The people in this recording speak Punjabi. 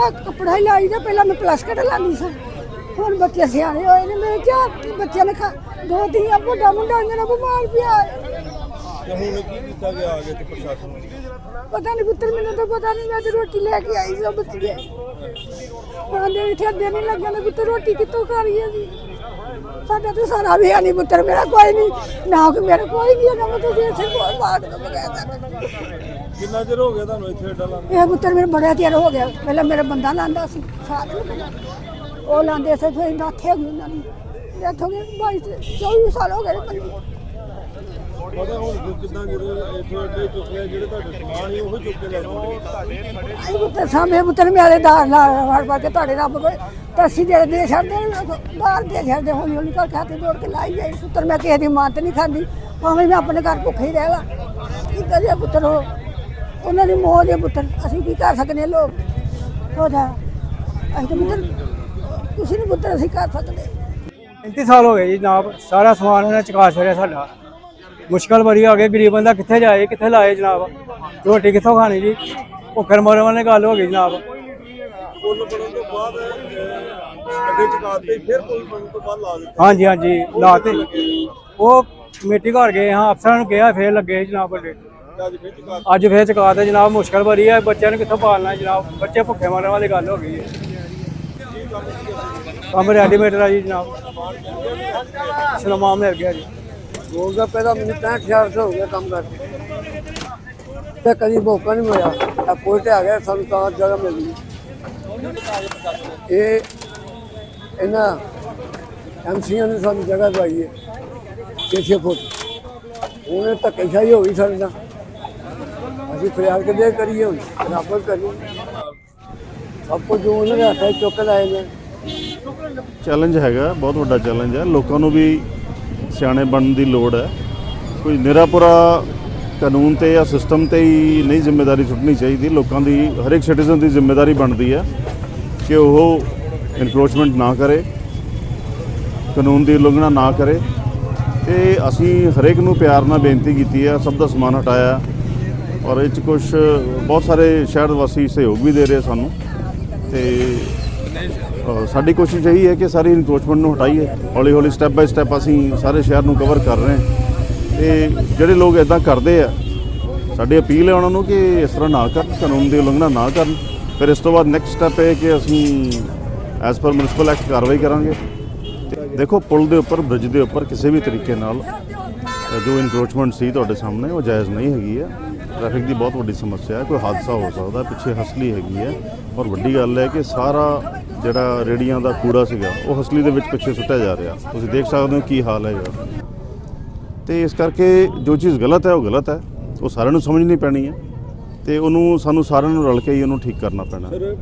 ਮੇਰਾ ਕੱਪੜਾ ਹੀ ਲਾਈ ਦਾ ਪਹਿਲਾਂ ਮੈਂ ਪਲੱਸ ਕੱਢ ਲਾਂਦੀ ਸਾਂ। ਹੁਣ ਬੱਚੇ ਸਿਆਣੇ ਹੋਏ ਨੇ ਮੇਰੇ ਚਾਰ ਬੱਚਿਆਂ ਨੇ ਖਾ ਦੋ ਧੀਆਂ ਵੱਡਾ ਮੁੰਡਾ ਇਹਨਾਂ ਬਿਮਾਰ ਪਿਆ ਹੈ। ਤੇ ਹੁਣ ਕੀ ਕੀਤਾ ਗਿਆ ਆਗੇ ਤੇ ਪ੍ਰਸ਼ਾਸਨ ਨੂੰ? ਪਤਾ ਨਹੀਂ ਪੁੱਤਰ ਮੈਨੂੰ ਤਾਂ ਪਤਾ ਨਹੀਂ ਮੈਂ ਤੇ ਰੋਟੀ ਲੈ ਕੇ ਆਈ ਸੀ ਬੱਚੇ ਆਂਦੇ ਇੱਥੇ ਅੱਧੇ ਨਹੀਂ ਲੱਗਿਆ ਨਾ ਪੁੱਤਰ ਰੋਟੀ ਕਿੱਥੋਂ ਖਾਣੀ ਹੈ ਜੀ ਸਾਡਾ ਤਾਂ ਸਾਰਾ ਵੀ ਨਹੀਂ ਪੁੱਤਰ ਮੇਰਾ ਕੋਈ ਨਹੀਂ ਨਾ ਕਿ ਮੇਰਾ ਕੋਈ ਨਹੀਂ ਹੈਗਾ ਮੈਂ ਤੁਸੀਂ ਇੱਥੇ ਕੋਈ ਬਾਤ ਨਾ ਬਗੈਰ ਕਿੰਨਾ ਚਿਰ ਹੋ ਗਿਆ ਤੁਹਾਨੂੰ ਇੱਥੇ ਅੱਡਾ ਲਾਉਂਦੇ ਇਹ ਪੁੱਤਰ ਮੇਰੇ ਬੜਾ ਚਿਰ ਹੋ ਗਿਆ। ਪਹਿਲਾਂ ਮੇਰਾ ਬੰਦਾ ਲਾਂਦਾ ਸੀ ਸਾਥ ਉਹ ਲਾਂਦੇ ਸੀ ਫਿਰ ਨਾਥੇ ਹੋ ਗਈ ਉਹਨਾਂ ਦੀ ਡੈਥ ਹੋ ਗਈ ਬਾਈ ਤੇ 24 ਸਾਲ ਹੋ ਗਏ ਨੇ ਪਤਾ ਹੁਣ ਫਿਰ ਕਿੱਦਾਂ ਜਦੋਂ ਇੱਥੇ ਅੱਡੇ ਚੁੱਕ ਲਿਆ ਜਿਹੜੇ ਤੁਹਾਡੇ ਸਮਾਨ ਸੀ ਉਹ ਚੁੱਕ ਕੇ ਲੈ ਜਾਂਦੇ ਆਈ ਪੁੱਤਰ ਸਾਹਮਣੇ ਪੁੱਤਰ ਮੇਰੇ ਦਾਰ ਲਾ ਵੜ ਵੜ ਕੇ ਤੁਹਾਡੇ ਰੱਬ ਕੋਲ। ਤਰਸੀ ਦੇ ਦੇ ਛੱਡਦੇ ਦਾਰ ਦੇ ਛੱਡਦੇ ਹੌਲੀ ਹੌਲੀ ਕਰ ਖਾਤੇ ਜੋੜ ਕੇ ਲਾਈ ਜਾਈ। ਪੁੱਤਰ ਮੈਂ ਕਿਸੇ ਦੀ ਮਾਤ ਨਹੀਂ ਖਾਂਦੀ ਭਾਵੇਂ ਮੈਂ ਆਪਣੇ ਘਰ ਭੁੱਖੇ ਹੀ ਰਹਿ ਲਾ। ਕੀ ਕਰੀਏ ਪੁੱਤਰ ਉਹ? ਉਹਨਾਂ ਦੀ ਮੌਤ ਹੈ ਪੁੱਤਰ ਅਸੀਂ ਕੀ ਕਰ ਸਕਦੇ ਹਾਂ ਲੋਕ? ਹੋ ਜਾ। ਅਸੀਂ ਤਾਂ ਪੁੱਤਰ ਕੁਛ ਨਹੀਂ ਪੁੱਤਰ ਅਸੀਂ ਕਰ ਸਕਦੇ। 35 ਸਾਲ ਹੋ ਗਏ ਜੀ ਜਨਾਬ ਸਾਰਾ ਸਮਾਨ ਇਹਨਾਂ ਚਕਾ ਛੜਿਆ ਸਾਡਾ। ਮੁਸ਼ਕਲ ਬੜੀ ਆ ਗਈ ਗਰੀਬ ਬੰਦਾ ਕਿੱਥੇ ਜਾਏ ਕਿੱਥੇ ਲਾਏ ਜਨਾਬ? ਰੋਟੀ ਕਿੱਥੋਂ ਖਾਣੀ ਜੀ? ਭੁੱਖਰ ਮਰਨ ਵਾਲੇ ਗੱਲ ਹੋ ਗਈ ਜਨਾਬ। ਪੁੱਲ ਬਣਨ ਤੋਂ ਬਾਅਦ ਅਹ, ਅੱਡੇ ਫਿਰ ਪੁੱਲ ਬਣਨ ਤੋਂ ਬਾਅਦ ਲਾ ਦਿੱਤੇ ਹਾਂਜੀ ਹਾਂਜੀ ਲਾਤੇ। ਉਹ ਕਮੇਟੀ ਘਰ ਗਏ ਹਾਂ ਅਫਸਰਾਂ ਨੂੰ ਕਿਹਾ ਫਿਰ ਲੱਗੇ ਜਨਾਬ ਵੱਡੇ ਅੱਜ ਫਿਰ ਚੁਕਾ ਚਕਾਤੇ ਜਨਾਬ ਮੁਸ਼ਕਲ ਬੜੀ ਹੈ ਬੱਚਿਆਂ ਨੂੰ ਕਿੱਥੋਂ ਪਾਲਣਾ ਜਨਾਬ? ਬੱਚੇ ਭੁੱਖੇ ਮਰਨ ਵਾਲੀ ਗੱਲ ਹੋ ਗਈ ਹੈ। ਕੰਮ ਰੈਡੀਮੇਡ ਆ ਜੀ ਜਨਾਬ। ਸਲਮਾਨ ਮਿਲ ਗਿਆ ਜੀ। ਗੋਲ ਦਾ ਪਹਿਲਾਂ ਮੈਨੂੰ 65000 ਹੋ ਗਿਆ ਕੰਮ ਕਰਦੇ ਤੇ ਕਦੀ ਮੌਕਾ ਨਹੀਂ ਮਿਲਿਆ। ਆ ਕੋਈ ਤੇ ਆ ਗਿਆ, ਸਾਨੂੰ ਤਾਂ ਜਗ੍ਹਾ ਮਿਲ ਗਈ। ਇਹ ਇਹਨਾਂ ਐਮਸੀਆਂ ਨੇ ਸਾਨੂੰ ਜਗ੍ਹਾ ਦਵਾਈ ਹੈ 6 ਫੁੱਟ। ਉਹਨੇ ਧੱਕੇਸ਼ਾਹੀ ਹੋ ਗਈ ਸਾਡੇ ਨਾਲ। ਅਸੀਂ ਫਰਿਆਦ ਕਿਤੇ ਕਰੀਏ ਹੁਣ? ਰਾਪਰ ਕਰੀਏ। ਸਭ ਕੁਝ ਉਹਨਾਂ ਦੇ ਹੱਥਾਂ ਚੁੱਕ ਲਾਏ ਨੇ। ਚੈਲੰਜ ਹੈਗਾ, ਬਹੁਤ ਵੱਡਾ ਚੈਲੰਜ ਹੈ ਲੋਕਾਂ ਨੂੰ ਵੀ ਸਿਆਣੇ ਬਣਨ ਦੀ ਲੋੜ ਹੈ। ਕੋਈ ਨਿਰਾਪੁਰਾ ਕਾਨੂੰਨ ਤੇ ਜਾਂ ਸਿਸਟਮ ਤੇ ਹੀ ਨਹੀਂ ਜ਼ਿੰਮੇਵਾਰੀ ਸੁੱਟਣੀ ਚਾਹੀਦੀ। ਲੋਕਾਂ ਦੀ ਹਰ ਇੱਕ ਸਿਟੀਜ਼ਨ ਦੀ ਜ਼ਿੰਮੇਵਾਰੀ ਬਣਦੀ ਹੈ ਕਿ ਉਹ ਇਨਕਰੋਚਮੈਂਟ ਨਾ ਕਰੇ, ਕਾਨੂੰਨ ਦੀ ਉਲੰਘਣਾ ਨਾ ਕਰੇ। ਤੇ ਅਸੀਂ ਹਰੇਕ ਨੂੰ ਪਿਆਰ ਨਾਲ ਬੇਨਤੀ ਕੀਤੀ ਹੈ, ਸਭ ਦਾ ਸਮਾਨ ਹਟਾਇਆ। ਔਰ ਇਹ 'ਚ ਕੁਝ ਬਹੁਤ ਸਾਰੇ ਸ਼ਹਿਰ ਵਾਸੀ ਸਹਿਯੋਗ ਵੀ ਦੇ ਰਹੇ ਸਾਨੂੰ। ਤੇ ਸਾਡੀ ਕੋਸ਼ਿਸ਼ ਇਹੀ ਹੈ ਕਿ ਸਾਰੀ ਇਨਕਰੋਚਮੈਂਟ ਨੂੰ ਹਟਾਈਏ। ਹੌਲੀ ਹੌਲੀ ਸਟੈਪ ਬਾਈ ਸਟੈਪ ਅਸੀਂ ਸਾਰੇ ਸ਼ਹਿਰ ਨੂੰ ਕਵਰ ਕਰ ਰਹੇ ਹਾਂ। ਤੇ ਜਿਹੜੇ ਲੋਕ ਇਦਾਂ ਕਰਦੇ ਆ, ਸਾਡੀ ਅਪੀਲ ਹੈ ਉਹਨਾਂ ਨੂੰ ਕਿ ਇਸ ਤਰ੍ਹਾਂ ਨਾ ਕਰਨ, ਕਾਨੂੰਨ ਦੀ ਉਲੰਘਣਾ ਨਾ ਕਰਨ। ਫਿਰ ਇਸ ਤੋਂ ਬਾਅਦ ਨੈਕਸਟ ਸਟੈਪ ਇਹ ਕਿ ਅਸੀਂ ਐਜ਼ ਪਰ ਮਿਊਨਿਸਪਲ ਐਕਟ ਕਾਰਵਾਈ ਕਰਾਂਗੇ। ਤੇ ਦੇਖੋ, ਪੁਲ ਦੇ ਉੱਪਰ ਬ੍ਰਿਜ ਦੇ ਉੱਪਰ ਕਿਸੇ ਵੀ ਤਰੀਕੇ ਨਾਲ ਜੋ ਇਨਕਰੋਚਮੈਂਟ ਸੀ ਤੁਹਾਡੇ ਸਾਹਮਣੇ, ਉਹ ਜਾਇਜ਼ ਨਹੀਂ ਹੈਗੀ ਹੈ ਟ੍ਰੈਫਿਕ ਦੀ ਬਹੁਤ ਵੱਡੀ ਸਮੱਸਿਆ ਹੈ, ਕੋਈ ਹਾਦਸਾ ਹੋ ਸਕਦਾ, ਪਿੱਛੇ ਹਸਲੀ ਹੈਗੀ ਹੈ। ਔਰ ਵੱਡੀ ਗੱਲ ਹੈ ਕਿ ਸਾਰਾ ਜਿਹੜਾ ਰੇੜੀਆਂ ਦਾ ਕੂੜਾ ਸੀਗਾ, ਉਹ ਹਸਲੀ ਦੇ ਵਿੱਚ ਪਿੱਛੇ ਸੁੱਟਿਆ ਜਾ ਰਿਹਾ। ਤੁਸੀਂ ਦੇਖ ਸਕਦੇ ਹੋ ਕੀ ਹਾਲ ਹੈ ਹੈਗਾ ਤੇ ਇਸ ਕਰਕੇ ਜੋ ਚੀਜ਼ ਗਲਤ ਹੈ, ਉਹ ਗਲਤ ਹੈ। ਉਹ ਸਾਰਿਆਂ ਨੂੰ ਸਮਝਣੀ ਪੈਣੀ ਹੈ। ਤੇ ਉਹਨੂੰ ਸਾਨੂੰ ਸਾਰਿਆਂ ਨੂੰ ਰਲ ਕੇ ਹੀ ਉਹਨੂੰ ਠੀਕ ਕਰਨਾ ਪੈਣਾ।